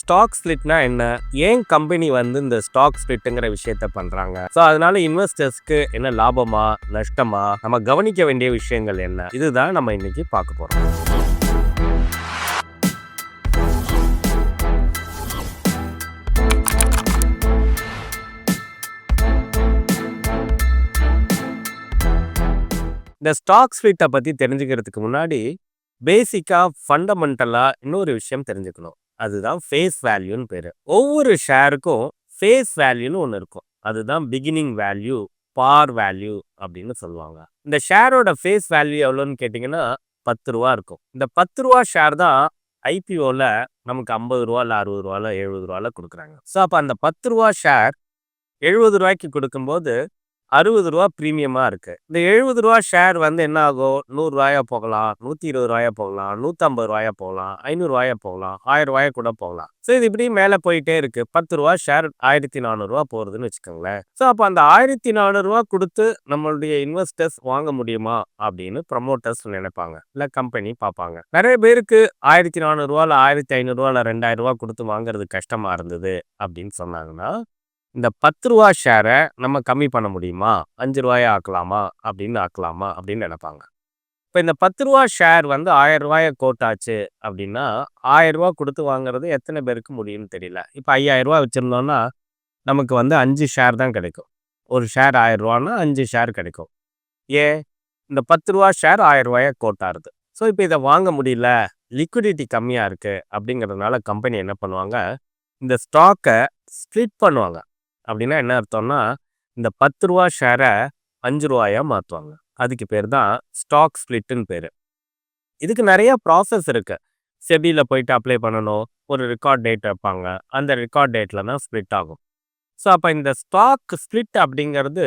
Stock ஸ்பிளிட்னா என்ன? ஏன் company வந்து இந்த ஸ்டாக் ஸ்பிளிட்டுங்கிற விஷயத்த பண்றாங்க? ஸோ அதனால இன்வெஸ்டர்ஸ்க்கு என்ன லாபமா நஷ்டமா நம்ம கவனிக்க வேண்டிய விஷயங்கள் என்ன? இதுதான் நம்ம இன்னைக்கு பார்க்க போறோம். இந்த ஸ்டாக் ஸ்பிளிட்டை பற்றி தெரிஞ்சுக்கிறதுக்கு முன்னாடி பேசிக்காக ஃபண்டமெண்டலாக இன்னொரு விஷயம் தெரிஞ்சுக்கணும். அதுதான் ஃபேஸ் வேல்யூன்னு பேர். ஒவ்வொரு ஷேருக்கும் ஃபேஸ் வேல்யூன்னு ஒன்று இருக்கும். அதுதான் பிகினிங் வேல்யூ பார் வேல்யூ அப்படின்னு சொல்லுவாங்க. இந்த ஷேரோட ஃபேஸ் வேல்யூ எவ்வளோன்னு கேட்டிங்கன்னா பத்து ரூபா இருக்கும். இந்த பத்து ரூபா ஷேர் தான் ஐபிஓவில் நமக்கு ஐம்பது ரூபா இல்லை அறுபது ரூபா எழுபது ரூபால கொடுக்குறாங்க. ஸோ அப்போ அந்த பத்து ரூபா ஷேர் எழுபது ரூபாய்க்கு கொடுக்கும்போது அறுபது ரூபா ப்ரீமியமாக இருக்குது இந்த எழுபது ரூபா ஷேர் வந்து என்ன ஆகும்? நூறுரூவாயா போகலாம் நூற்றி இருபது ரூபாயா போகலாம் நூற்றம்பது ரூபாயா போகலாம் ஐநூறுரூவாயா போகலாம் ஆயிரம் ரூபாயா கூட போகலாம். ஸோ இது இப்படி மேலே போயிட்டே இருக்குது பத்து ரூபா ஷேர் ஆயிரத்தி நானூறுரூவா போகிறதுன்னு வச்சுக்கோங்களேன். ஸோ அப்போ அந்த ஆயிரத்தி நானூறுரூவா கொடுத்து நம்மளுடைய இன்வெஸ்டர்ஸ் வாங்க முடியுமா? அப்படின்னு ப்ரமோட்டர்ஸ் நினைப்பாங்க. இல்லை கம்பெனி பார்ப்பாங்க. நிறைய பேருக்கு ஆயிரத்தி நானூறுரூவா இல்லை ஆயிரத்தி ஐநூறுரூவா இல்லை ரெண்டாயிரம் ரூபா கொடுத்து வாங்குறது கஷ்டமாக இருந்தது அப்படின்னு சொன்னாங்கன்னா இந்த பத்து ரூபா ஷேரை நம்ம கம்மி பண்ண முடியுமா? அஞ்சு ரூபாயை ஆக்கலாமா? அப்படின்னு ஆக்கலாமா? அப்படின்னு நினைப்பாங்க. இப்போ இந்த பத்து ரூபா ஷேர் வந்து ஆயிரம் ரூபாயை கோட் ஆச்சு அப்படின்னா ஆயிரம் ரூபா கொடுத்து வாங்குறது எத்தனை பேருக்கு முடியும்னு தெரியல. இப்போ ஐயாயிரம் ரூபா வச்சுருந்தோம்னா நமக்கு வந்து அஞ்சு ஷேர் தான் கிடைக்கும். ஒரு ஷேர் ஆயிரம் ரூபான்னா அஞ்சு ஷேர் கிடைக்கும். ஏன்? இந்த பத்து ரூபா ஷேர் ஆயிரம் ரூபாயை கோட் ஆகுது ஸோ இப்போ இதை வாங்க முடியல லிக்விடிட்டி கம்மியாக இருக்குது அப்படிங்கிறதுனால கம்பெனி என்ன பண்ணுவாங்க? இந்த ஸ்டாக்கை ஸ்ப்ளிட் பண்ணுவாங்க. அப்படின்னா என்ன அர்த்தம்னா இந்த பத்து ரூபா ஷேரை அஞ்சு ரூபாயாக மாற்றுவாங்க அதுக்கு பேர் தான் ஸ்டாக் ஸ்ப்ளிட்டுன்னு பேர். இதுக்கு நிறைய ப்ராசஸ் இருக்குது செபியில் போயிட்டு அப்ளை பண்ணணும். ஒரு ரெக்கார்ட் டேட் வைப்பாங்க. அந்த ரெக்கார்ட் டேட்டில் தான் ஸ்ப்ளிட் ஆகும். ஸோ அப்போ இந்த ஸ்டாக் ஸ்ப்ளிட் அப்படிங்கிறது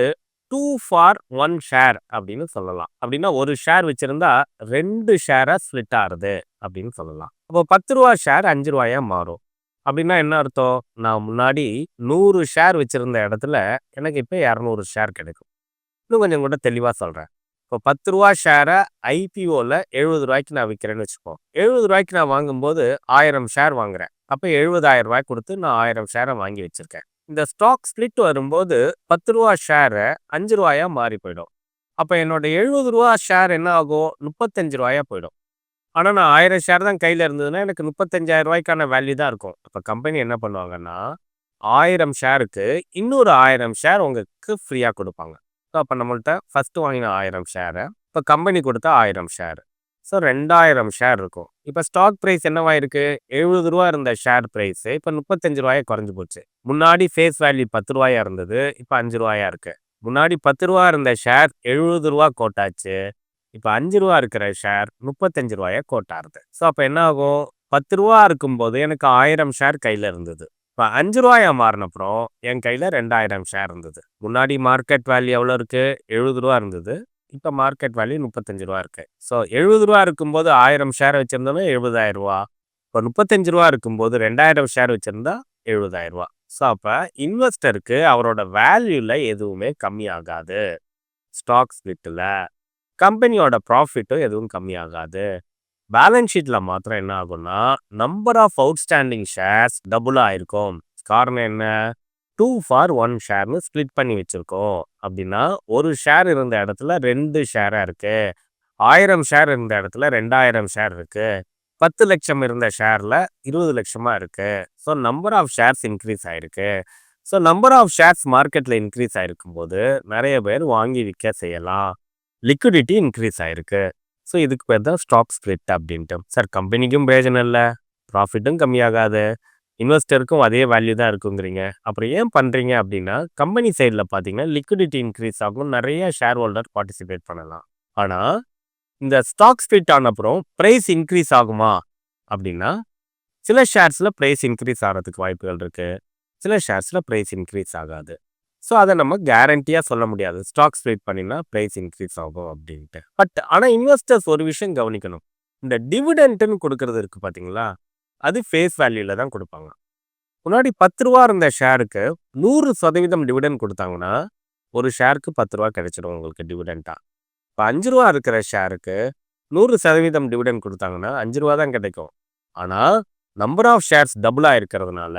டூ ஃபார் ஒன் ஷேர் அப்படின்னு சொல்லலாம். அப்படின்னா ஒரு ஷேர் வச்சுருந்தா ரெண்டு ஷேரை ஸ்ப்ளிட் ஆகுது அப்படின்னு சொல்லலாம். அப்போ பத்து ரூபா ஷேர் அஞ்சு ரூபாயாக மாறும். அப்படின்னா என்ன அர்த்தம்? நான் முன்னாடி நூறு ஷேர் வச்சுருந்த இடத்துல எனக்கு இப்போ இரநூறு ஷேர் கிடைக்கும். இன்னும் கொஞ்சம் கூட தெளிவாக சொல்கிறேன் இப்போ பத்து ரூபா ஷேரை ஐபிஓவில் எழுபது ரூபாய்க்கு நான் விற்கிறேன்னு வச்சுப்போம் எழுபது ரூபாய்க்கு நான் வாங்கும்போது ஆயிரம் ஷேர் வாங்குறேன். அப்போ எழுபதாயிரம் ரூபாய் கொடுத்து நான் ஆயிரம் ஷேரை வாங்கி வச்சிருக்கேன். இந்த ஸ்டாக் ஸ்ப்ளிட் வரும்போது பத்து ரூபா ஷேரை அஞ்சு ரூபாயா மாறி போயிடும். அப்போ என்னோட எழுபது ரூபா ஷேர் என்ன ஆகும்? முப்பத்தஞ்சு ரூபாயாக போயிடும். ஆனால் நான் ஆயிரம் ஷேர் தான் கையில் இருந்ததுன்னா எனக்கு முப்பத்தஞ்சாயிரம் ரூபாய்க்கான வேல்யூ தான் இருக்கும். இப்போ கம்பெனி என்ன பண்ணுவாங்கன்னா ஆயிரம் ஷேருக்கு இன்னொரு ஆயிரம் ஷேர் உங்களுக்கு ஃப்ரீயாக கொடுப்பாங்க. ஸோ அப்போ நம்மள்கிட்ட ஃபஸ்ட்டு வாங்கின ஆயிரம் ஷேரை இப்போ கம்பெனி கொடுத்த ஆயிரம் ஷேர். ஸோ ரெண்டாயிரம் ஷேர் இருக்கும். இப்போ ஸ்டாக் ப்ரைஸ் என்னவாயிருக்கு எழுபது ரூபா இருந்த ஷேர் ப்ரைஸு இப்போ முப்பத்தஞ்சு ரூபாயை குறைஞ்சி போச்சு. முன்னாடி ஃபேஸ் வேல்யூ பத்து ரூபாயா இருந்தது இப்போ அஞ்சு ரூபாயா இருக்குது முன்னாடி பத்து ரூபா இருந்த ஷேர் எழுபது ரூபா கோட்டாச்சு. இப்போ அஞ்சு ரூபா இருக்கிற ஷேர் முப்பத்தஞ்சு ரூபாய கோட்டாருது. ஸோ அப்போ என்ன ஆகும் பத்து ரூபா இருக்கும்போது எனக்கு ஆயிரம் ஷேர் கையில் இருந்தது. இப்போ அஞ்சு ரூபாயா மாறினப்புறம் என் கையில் ரெண்டாயிரம் ஷேர் இருந்தது. முன்னாடி மார்க்கெட் வேல்யூ எவ்வளோ இருக்குது எழுபது ரூபா இருந்தது. இப்போ மார்க்கெட் வேல்யூ முப்பத்தஞ்சு ரூபா இருக்குது ஸோ எழுபது ரூபா இருக்கும்போது ஆயிரம் ஷேர் வச்சுருந்தோன்னா எழுபதாயிரம் ரூபா இப்போ முப்பத்தஞ்சு ரூபா இருக்கும்போது ரெண்டாயிரம் ஷேர் வச்சுருந்தா எழுபதாயிரம் ரூபா ஸோ அப்போ இன்வெஸ்டருக்கு அவரோட வேல்யூவில் எதுவுமே கம்மியாகாது. ஸ்டாக்ஸ் விட்டில். கம்பெனியோட ப்ராஃபிட்டும் எதுவும் கம்மியாகாது. பேலன்ஸ் ஷீட்டில் மாத்திரம் என்ன ஆகும்னா நம்பர் ஆஃப் அவுட்ஸ்டாண்டிங் ஷேர்ஸ் டபுளாக ஆயிருக்கும். காரணம் என்ன? டூ ஃபார் ஒன் ஷேர்னு ஸ்ப்ளிட் பண்ணி வச்சுருக்கோம். அப்படின்னா ஒரு ஷேர் இருந்த இடத்துல ரெண்டு ஷேராக இருக்குது ஆயிரம் ஷேர் இருந்த இடத்துல ரெண்டாயிரம் ஷேர் இருக்குது பத்து லட்சம் இருந்த ஷேரில் இருபது லட்சமாக இருக்குது so number of shares increase ஆகிருக்கு ஸோ நம்பர் ஆஃப் ஷேர்ஸ் மார்க்கெட்டில் இன்க்ரீஸ் ஆகிருக்கும் போது நிறைய பேர் வாங்கி விற்க செய்யலாம். லிக்விடிட்டி இன்க்ரீஸ் ஆயிருக்கு. ஸோ இதுக்கு பேர் தான் ஸ்டாக் ஸ்ப்ளிட் அப்படின்ட்டு. சார் கம்பெனிக்கும் பிரயோஜனம் இல்லை. ப்ராஃபிட்டும் கம்மியாகாது. இன்வெஸ்டருக்கும் அதே வேல்யூ தான் இருக்குங்கிறீங்க. அப்புறம் ஏன் பண்ணுறீங்க அப்படின்னா கம்பெனி சைடில் பார்த்தீங்கன்னா லிக்விடிட்டி இன்க்ரீஸ் ஆகும். நிறைய ஷேர் ஹோல்டர் பார்ட்டிசிபேட் பண்ணலாம். ஆனால் இந்த ஸ்டாக் ஸ்பிட் ஆன அப்புறம் ப்ரைஸ் இன்க்ரீஸ் ஆகுமா அப்படின்னா சில ஷேர்ஸில் ப்ரைஸ் இன்க்ரீஸ் ஆகிறதுக்கு வாய்ப்புகள் இருக்குது சில ஷேர்ஸில் ப்ரைஸ் இன்க்ரீஸ் ஆகாது. ஸோ அதை நம்ம கேரண்டியாக சொல்ல முடியாது. ஸ்டாக் ஸ்ப்ளிட் பண்ணினா ப்ரைஸ் இன்க்ரீஸ் ஆகும் அப்படின்ட்டு. பட் ஆனால் இன்வெஸ்டர்ஸ் ஒரு விஷயம் கவனிக்கணும். இந்த டிவிடெண்ட்டுன்னு கொடுக்கறது இருக்குது பார்த்தீங்களா அது ஃபேஸ் வேல்யூவில் தான் கொடுப்பாங்க. முன்னாடி பத்து ரூபா இருந்த ஷேருக்கு நூறு சதவீதம் டிவிடெண்ட் கொடுத்தாங்கன்னா ஒரு ஷேருக்கு பத்து ரூபா கிடைச்சிடும் உங்களுக்கு டிவிடெண்ட்டாக இப்போ அஞ்சு ரூபா இருக்கிற ஷேருக்கு நூறு சதவீதம் டிவிடெண்ட் கொடுத்தாங்கன்னா அஞ்சு ரூபா தான் கிடைக்கும். ஆனால் நம்பர் ஆஃப் ஷேர்ஸ் டபுள் இருக்கிறதுனால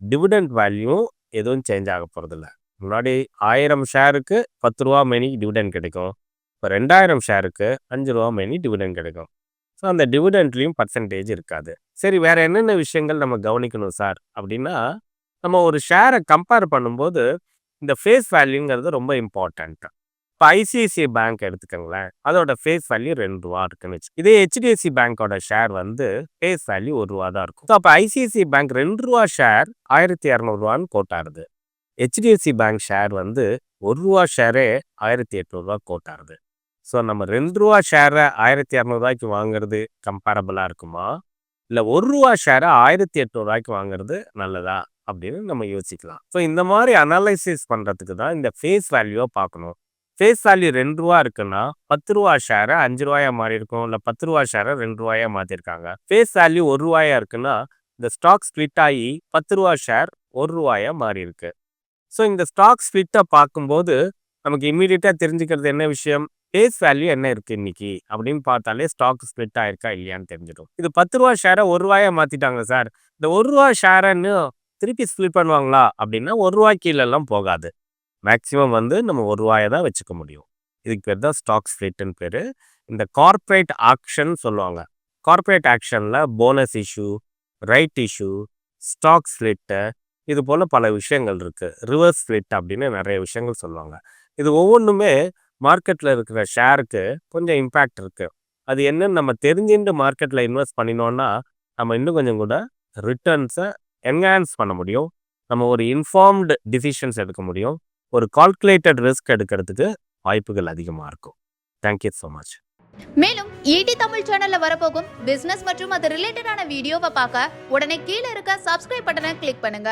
டிவிடெண்ட் வேல்யூ எதுவும் சேஞ்ச் ஆக போகிறதில்ல முன்னாடி ஆயிரம் ஷேருக்கு பத்து ரூபா மெனி டிவிடெண்ட் கிடைக்கும். இப்போ ரெண்டாயிரம் ஷேருக்கு அஞ்சு ரூபா மெனி டிவிடெண்ட் கிடைக்கும். ஸோ அந்த டிவிடெண்ட்லேயும் பர்சன்டேஜ் இருக்காது. சரி வேறு என்னென்ன விஷயங்கள் நம்ம கவனிக்கணும் சார்? அப்படின்னா நம்ம ஒரு ஷேரை கம்பேர் பண்ணும்போது இந்த ஃபேஸ் வேல்யூங்கிறது ரொம்ப இம்பார்ட்டண்ட் இப்போ ஐசிஐசிஐ பேங்க் எடுத்துக்கோங்களேன். அதோட ஃபேஸ் வேல்யூ ரெண்டு ரூபா இருக்குன்னு வச்சு இதே ஹெச்டிஎஃப்சி பேங்கோட ஷேர் வந்து ஃபேஸ் வேல்யூ ஒரு ரூபா தான் இருக்கும். ஸோ அப்போ ஐசிஐசிஐ பேங்க் ரெண்டு ரூபா ஷேர் ஆயிரத்தி இரநூறுவான்னு கோட்டாருது. ஹெச்டிஎஃப்சி பேங்க் ஷேர் வந்து ஒரு ரூபா ஷேரே ஆயிரத்தி எட்நூறுரூவா கோட்டாருது. ஸோ நம்ம ரெண்டு ரூபா ஷேரை ஆயிரத்தி இரநூறுவாய்க்கு வாங்குறது கம்பேரபிளாக இருக்குமா? இல்லை ஒரு ரூபா ஷேரை ஆயிரத்தி எட்நூறுவாய்க்கு வாங்குறது நல்லதா? அப்படின்னு நம்ம யோசிக்கலாம். ஸோ இந்த மாதிரி அனாலிசிஸ் பண்ணுறதுக்கு தான் இந்த ஃபேஸ் வேல்யூவை பார்க்கணும். ஃபேஸ் வேல்யூ ரெண்டு ரூபா இருக்குன்னா பத்து ரூபா ஷேரை அஞ்சு ரூபாயா மாறி இருக்கும் இல்லை பத்து ரூபா ஷேரை ரெண்டு ரூபாயா மாற்றிருக்காங்க ஃபேஸ் வேல்யூ ஒரு ரூபாயா இருக்குன்னா இந்த ஸ்டாக் ஸ்ப்ளிட் ஆகி பத்து ரூபா ஷேர் ஒரு ரூபாயா மாறி இருக்கு ஸோ இந்த ஸ்டாக் ஸ்பிளிட்டை பார்க்கும்போது நமக்கு இம்மீடியட்டாக தெரிஞ்சுக்கிறது என்ன விஷயம்? பேஸ் வேல்யூ என்ன இருக்கு இன்னைக்கு? அப்படின்னு பார்த்தாலே ஸ்டாக் ஸ்பிளிட் ஆயிருக்கா இல்லையான்னு தெரிஞ்சிடும். இது பத்து ரூபா ஷேரை ஒரு ரூபாயா மாத்திட்டாங்க சார். இந்த ஒரு ரூபா ஷேரன்னு திருப்பி ஸ்பிளிட் பண்ணுவாங்களா? அப்படின்னா ஒரு ரூபாய் கீழெல்லாம் போகாது. மேக்ஸிமம் வந்து நம்ம ஒரு ரூபாயை தான் வச்சுக்க முடியும். இதுக்கு பேர் தான் ஸ்டாக் ஸ்பிளிட்னு பேர். இந்த கார்ப்பரேட் ஆக்ஷன் சொல்லுவாங்க. கார்ப்பரேட் ஆக்ஷனில் bonus issue right issue stock split இது போல் பல விஷயங்கள் இருக்குது ரிவர்ஸ் ஸ்ப்ளிட் அப்படின்னு நிறைய விஷயங்கள் சொல்லுவாங்க. இது ஒவ்வொன்றுமே மார்க்கெட்டில் இருக்கிற ஷேருக்கு கொஞ்சம் இம்பேக்ட் இருக்குது அது என்னன்னு நம்ம தெரிஞ்சுட்டு மார்க்கெட்டில் இன்வெஸ்ட் பண்ணினோன்னா நம்ம இன்னும் கொஞ்சம் கூட ரிட்டர்ன்ஸை என்ஹான்ஸ் பண்ண முடியும். நம்ம ஒரு இன்ஃபார்ம்டு டிசிஷன்ஸ் எடுக்க முடியும். ஒரு கால்குலேட்டட் ரிஸ்க் எடுக்கிறதுக்கு வாய்ப்புகள் அதிகமாக இருக்கும். தேங்க்யூ ஸோ மச் மேலும் ஈடி தமிழ் சேனல்ல வரப்போகும் பிசினஸ் மற்றும் அது ரிலேட்டடான வீடியோவை பார்க்க உடனே கீழே இருக்க சப்ஸ்கிரைப் பட்டனை கிளிக் பண்ணுங்க.